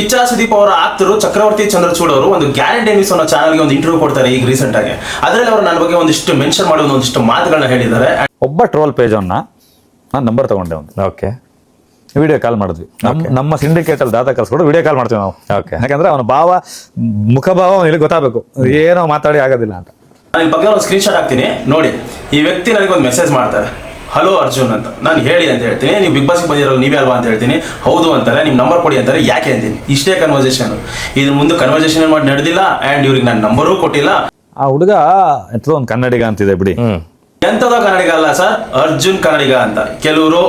ಕಿಚ್ಚ ಸುದೀಪ್ ಅವರ ಆಪ್ತರು ಚಕ್ರವರ್ತಿ ಚಂದ್ರಚೂಡ್ ಅವರು ಒಂದು ಗ್ಯಾರಂಟಿ ನ್ಯೂಸ್ ಅನ್ನೋ ಚಾನಲ್ಗೆ ಒಂದು ಇಂಟರ್ವ್ಯೂ ಕೊಡ್ತಾರೆ ಈಗ ರೀಸೆಂಟ್ ಆಗಿ. ಅದರಲ್ಲಿ ಅವರು ನನ್ನ ಬಗ್ಗೆ ಒಂದಿಷ್ಟು ಮೆನ್ಷನ್ ಮಾಡಿ ಒಂದಿಷ್ಟು ಮಾತುಗಳನ್ನ ಹೇಳಿದ್ದಾರೆ. ಒಬ್ಬ ಟ್ರೋಲ್ ಪೇಜ್ ಅನ್ನ ನಾನು ನಂಬರ್ ತಗೊಂಡೆ ಒಂದು. ಓಕೆ ವಿಡಿಯೋ ಕಾಲ್ ಮಾಡಿದ್ವಿ. ನಮ್ಮ ನಮ್ಮ ಸಿಂಡಿಕೇಟ್ ಅಲ್ಲಿ ದಾದ ಕಲ್ಸ್ಕೊಂಡು ವಿಡಿಯೋ ಕಾಲ್ ಮಾಡ್ತೀವಿ ನಾವು. ಓಕೆ ಯಾಕಂದ್ರೆ ಅವನ ಭಾವ ಮುಖಭಾವ ಅವನಿಗೆ ಗೊತ್ತಾಗಬೇಕು. ಏನೋ ಮಾತಾಡಿ ಆಗೋದಿಲ್ಲ ಅಂತ. ನಾನು ಈ ಬಗ್ಗೆ ಒಂದು ಸ್ಕ್ರೀನ್ ಶಾಟ್ ಹಾಕ್ತೀನಿ. ನೋಡಿ ಈ ವ್ಯಕ್ತಿ ನನಗೆ ಒಂದು ಮೆಸೇಜ್ ಮಾಡ್ತಾರೆ. ಹಲೋ ಅರ್ಜುನ್ ಅಂತ. ನಾನು ಹೇಳಿ ಅಂತ ಹೇಳ್ತೀನಿ. ನೀವು ಬಿಗ್ ಬಾಸ್ಗೆ ಬಂದಿರಲ್ಲ ನೀವೇ ಅಲ್ವಾ ಅಂತ ಹೇಳ್ತೀನಿ. ಹೌದು ಅಂತಾರೆ ನಿಮ್ಮ ನಂಬರ್ ಕೊಡಿ ಅಂತಾರೆ ಯಾಕೆ ಅಂತೀನಿ? ಇಷ್ಟೇ ಕನ್ವರ್ಸೇಷನ್ ಇದ್ರ ಮುಂದೆ ಕನ್ವರ್ಸೇಷನ್ ಮಾಡಿ ನಡೆದಿಲ್ಲ ಆ್ಯಂಡ್ ಇವ್ರಿಗೆ ನನ್ನ ನಂಬರೂ ಕೊಟ್ಟಿಲ್ಲ. ಆ ಹುಡುಗ ಎಂಥದೋ ಒಂದು ಕನ್ನಡಿಗ ಅಂತಿದೆ ಬಿಡಿ. ಎಂತದ ಎಂಥದ ಕನ್ನಡಿಗ ಅಲ್ಲ ಸರ್ ಅರ್ಜುನ್ ಕನ್ನಡಿಗ ಅಂತ. ಕೆಲವರು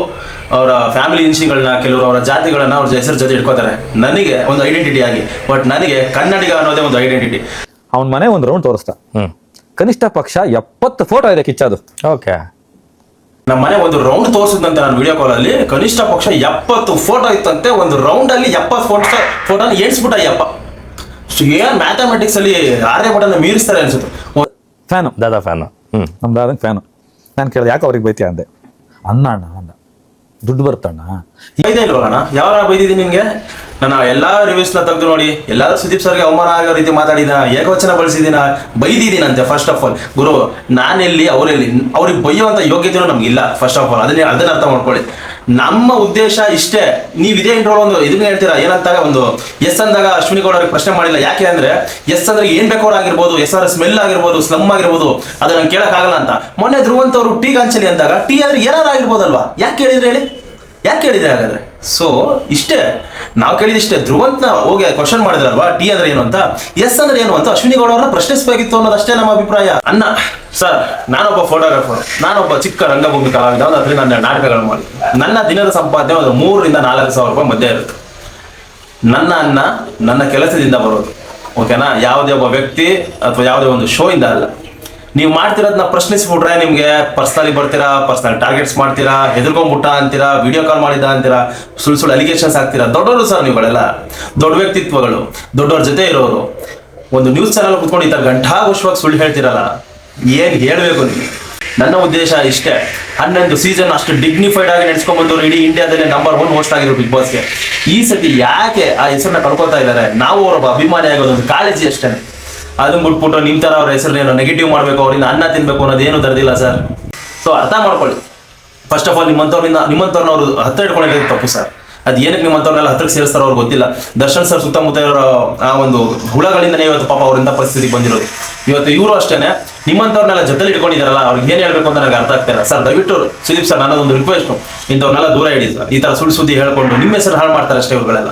ಅವರ ಫ್ಯಾಮಿಲಿ ಇನ್ಸಿಗಳನ್ನ ಕೆಲವರು ಅವರ ಜಾತಿಗಳನ್ನ ಅವ್ರ ಹೆಸರು ಜೊತೆ ಇಟ್ಕೋತಾರೆ. ನನಗೆ ಒಂದು ಐಡೆಂಟಿಟಿ ಆಗಿ ಬಟ್ ನನಗೆ ಕನ್ನಡಿಗ ಅನ್ನೋದೇ ಒಂದು ಐಡೆಂಟಿಟಿ ಅವನ ಮನೆ ಒಂದು ರೌಂಡ್ ತೋರಿಸ್ತಾ ಹ್ಮ್. ಕನಿಷ್ಠ ಪಕ್ಷ ಎಪ್ಪತ್ತು ಫೋಟೋ ಇದೆ ಕಿಚ್ಚದು. ಓಕೆ ನಮ್ಮ ಮನೆ ಒಂದು ರೌಂಡ್ ತೋರಿಸಿದಂತೆ ನಾನು ವಿಡಿಯೋ ಕಾಲ್ ಅಲ್ಲಿ. ಕನಿಷ್ಠ ಪಕ್ಷ ಎಪ್ಪತ್ತು ಫೋಟೋ ಇತ್ತಂತೆ. ಒಂದು ರೌಂಡ್ ಅಲ್ಲಿ ಎಪ್ಪತ್ತು ಫೋಟೋ ಫೋಟೋನ ಎಣಿಸ್ಬಿಟ್ಟ ಅಯ್ಯಪ್ಪ ಸೊ ಏನ್ ಮ್ಯಾಥಮೆಟಿಕ್ಸ್ ಅಲ್ಲಿ ಆರನೇ ಬಟನ್ ಮೀರಿಸ್ತಾರೆ ಅನ್ಸುತ್ತೆ. ಫ್ಯಾನು ದಾದಾ ಫ್ಯಾನು ಹ್ಮ್. ನಮ್ಮ ದಾದನ್ ಫ್ಯಾನು ನಾನು ಕೇಳಿದೆ ಯಾಕೆ ಅವ್ರಿಗೆ ಬೈತೀಯ ಅಂದೆ. ಅಣ್ಣ ಅಣ್ಣ ಅಂದ ದುಡ್ಡು ಬರ್ತಣ್ಣ ಬೈದೇ ಅಣ್ಣ ಯಾವಾಗ ಬೈದಿದ್ದೀನಿ ನಿನ್ಗೆ? ನಾನು ಎಲ್ಲಾ ರಿವ್ಯೂಸ್ನ ತೆಗೆದು ನೋಡಿ, ಎಲ್ಲಾದ್ರೂ ಸುದೀಪ್ ಸರ್ಗೆ ಅವಮಾನ ಆಗೋ ರೀತಿ ಮಾತಾಡಿದ ಏಕವಚನ ಬಳಸಿದಿನ ಬೈದಿದ್ದೀನಂತೆ ಫಸ್ಟ್ ಆಫ್ ಆಲ್ ಗುರು ನಾನೆಲ್ಲಿ ಅವರೆಲ್ಲಿ ಅವ್ರಿಗೆ ಬೈಯುವಂತ ನಮಗೆ ಇಲ್ಲ ಫಸ್ಟ್ ಆಫ್ ಆಲ್ ಅದನ್ನೇ ಅದನ್ನ ಅರ್ಥ ಮಾಡ್ಕೊಳ್ಳಿ. ನಮ್ಮ ಉದ್ದೇಶ ಇಷ್ಟೇ. ನೀವು ಇದೇ ಇಂಟ್ರೋ ಒಂದು ಇದನ್ನ ಹೇಳ್ತೀರಾ? ಏನಂತಾಗ ಒಂದು ಎಸ್ ಅಂದಾಗ ಅಶ್ವಿನಿ ಗೌಡ ಅವ್ರಿಗೆ ಪ್ರಶ್ನೆ ಮಾಡಿಲ್ಲ. ಯಾಕೆ ಅಂದ್ರೆ, ಎಸ್ ಅಂದ್ರೆ ಏನ್ ಬೇಕಾದ್ರೂ ಆಗಿರ್ಬೋದು, ಎಸ್ ಆರ್ ಸ್ಮೆಲ್ ಆಗಿರ್ಬೋದು ಸ್ಲಮ್ ಆಗಿರ್ಬೋದು, ಅದನ್ನ ಕೇಳಕ್ ಆಗಲ್ಲ ಅಂತ. ಮೊನ್ನೆ ಧ್ರುವಂತ ಅವರು ಟೀ ಗಾಂಚಲಿ ಅಂದಾಗ, ಟೀ ಅಂದ್ರೆ ಏನಾದ್ರು ಆಗಿರ್ಬೋದಲ್ವಾ? ಯಾಕೆ ಕೇಳಿದ್ರೆ ಹೇಳಿ? ಯಾಕೆ ಹೇಳಿದೆ ಹಾಗಾದ್ರೆ? ಸೊ ಇಷ್ಟೇ. ನಾವು ಕೇಳಿದಿಷ್ಟೇ ಧ್ರುವಂತನ ಹೋಗಿ ಕ್ವಶನ್ ಮಾಡಿದ್ರಲ್ವಾ? ಟಿ ಅಂದ್ರೆ ಏನು ಅಂತ? ಎಸ್ ಅಂದ್ರೆ ಏನು ಅಂತ? ಅಶ್ವಿನಿ ಗೌಡ ಅವ್ರನ್ನ ಪ್ರಶ್ನಿಸಬೇಕಿತ್ತು ಅನ್ನೋದಷ್ಟೇ ನಮ್ಮ ಅಭಿಪ್ರಾಯ. ಅನ್ನ ಸರ್, ನಾನೊಬ್ಬ ಫೋಟೋಗ್ರಾಫರ್ ನಾನೊಬ್ಬ ಚಿಕ್ಕ ರಂಗಭೂಮಿ ಕಲಾವಿದ. ಅದರಲ್ಲಿ ನನ್ನ ನಾಟಕಗಳು ಮಾಡಿ. ನನ್ನ ದಿನದ ಸಂಪಾದನೆ ಒಂದು ಮೂರರಿಂದ ನಾಲ್ಕು ಸಾವಿರ ರೂಪಾಯಿ ಮಧ್ಯೆ ಇರುತ್ತೆ. ನನ್ನ ಅನ್ನ ನನ್ನ ಕೆಲಸದಿಂದ ಬರೋದು. ಓಕೆನಾ ಯಾವುದೇ ಒಬ್ಬ ವ್ಯಕ್ತಿ ಅಥವಾ ಯಾವುದೇ ಒಂದು ಶೋ ಇಂದ ಅಲ್ಲ. ನೀವು ಮಾಡ್ತಿರೋದನ್ನ ಪ್ರಶ್ನಿಸ್ಬಿಟ್ರೆ ನಿಮಗೆ ಪರ್ಸ್ನಲಿ ಬರ್ತೀರಾ ಪರ್ಸ್ನಲ್ ಟಾರ್ಗೆಟ್ಸ್ ಮಾಡ್ತೀರಾ, ಹೆದರ್ಕೊಂಡ್ಬಿಟ್ಟ ಅಂತೀರಾ ವಿಡಿಯೋ ಕಾಲ್ ಮಾಡಿದ ಅಂತೀರಾ, ಸುಳ್ಳು ಸುಳ್ಳು ಅಲಿಗೇಷನ್ಸ್ ಆಗ್ತೀರಾ ದೊಡ್ಡವರು ಸರ್ ನೀವುಗಳೆಲ್ಲ ದೊಡ್ಡ ವ್ಯಕ್ತಿತ್ವಗಳು, ದೊಡ್ಡವ್ರ ಜೊತೆ ಇರೋರು. ಒಂದು ನ್ಯೂಸ್ ಚಾನಲ್ ಕುತ್ಕೊಂಡು ಈ ಗಂಟಾ ಗಂಟಾಘೋಷವಾಗಿ ಸುಳ್ಳು ಹೇಳ್ತಿರಲ್ಲ, ಏನ್ ಹೇಳಬೇಕು ನೀವು? ನನ್ನ ಉದ್ದೇಶ ಇಷ್ಟೇ. ಹನ್ನೊಂದು ಸೀಸನ್ ಅಷ್ಟು ಡಿಗ್ನಿಫೈಡ್ ಆಗಿ ನಡೆಸ್ಕೊಂಡ್ಬಂದವರು ಇಡೀ ಇಂಡಿಯಾದಲ್ಲಿ ನಂಬರ್ ಒನ್ ಹೋಸ್ಟ್ ಆಗಿರೋ ಬಿಗ್ ಬಾಸ್ಗೆ ಈ ಸತಿ ಯಾಕೆ ಆ ಹೆಸರನ್ನ ಕಳ್ಕೊತಾ ಇದ್ದಾರೆ? ನಾವು ಅವರೊಬ್ಬ ಅಭಿಮಾನಿ ಆಗೋದೊಂದು ಕಾಳಜಿ ಅಷ್ಟೇ ಅದನ್ನ ಬಿಟ್ಬಿಟ್ಟು ನಿಮ್ ತರ ಅವ್ರ ಹೆಸರನ್ನೇನೋ ನೆಗೆಟಿವ್ ಮಾಡ್ಬೇಕು, ಅವರಿಂದ ಅನ್ನ ತಿನ್ಬೇಕು ಅನ್ನೋದೇನು ತರದಿಲ್ಲ ಸರ್. ಸೊ ಅರ್ಥ ಮಾಡ್ಕೊಳ್ಳಿ. ಫಸ್ಟ್ ಆಫ್ ಆಲ್ ನಿಮ್ಮಂಥವ್ರಿಂದ ನಿಮ್ಮಂಥವ್ರನ್ನ ಅವರು ಹತ್ರ ಇಟ್ಕೊಂಡಿರೋದು ತಪ್ಪು ಸರ್. ಅದು ಏನಕ್ಕೆ ನಿಮ್ಮಂಥವ್ರನ್ನೆಲ್ಲ ಹತ್ರಕ್ಕೆ ಸೇರಿಸ್ತಾರೋ ಅವ್ರಿಗೆ ಗೊತ್ತಿಲ್ಲ. ದರ್ಶನ್ ಸರ್ ಸುತ್ತಮುತ್ತ ಇರೋ ಆ ಒಂದು ಹುಳಗಳಿಂದನೇ ಇವತ್ತು ಪಾಪ ಅವರಿಂದ ಪರಿಸ್ಥಿತಿ ಬಂದಿರೋದು. ಇವತ್ತು ಇವರು ಅಷ್ಟೇ ನಿಮ್ಮಂಥವ್ರನ್ನೆಲ್ಲ ಜೊತೆಲಿ ಇಟ್ಕೊಂಡಿದಾರಲ್ಲ, ಅವ್ರಿಗೆ ಏನ್ ಹೇಳ್ಬೇಕು ಅಂತ ನನಗೆ ಅರ್ಥ ಆಗ್ತಾಯಿಲ್ಲ ಸರ್, ದಯವಿಟ್ಟು ಸುದೀಪ್ ಸರ್, ನನ್ನದೊಂದು ರಿಕ್ವೆಸ್ಟ್ ಇಂಥವ್ರನ್ನೆಲ್ಲ ದೂರ ಇಡಿ ಸರ್. ಈ ತರ ಸುಳ್ಳು ಸುದ್ದಿ ಹೇಳ್ಕೊಂಡು ನಿಮ್ಮ ಹೆಸರು ಹಾಳು ಮಾಡ್ತಾರೆ ಅಷ್ಟೇ ಇವ್ರುಗಳೆಲ್ಲ.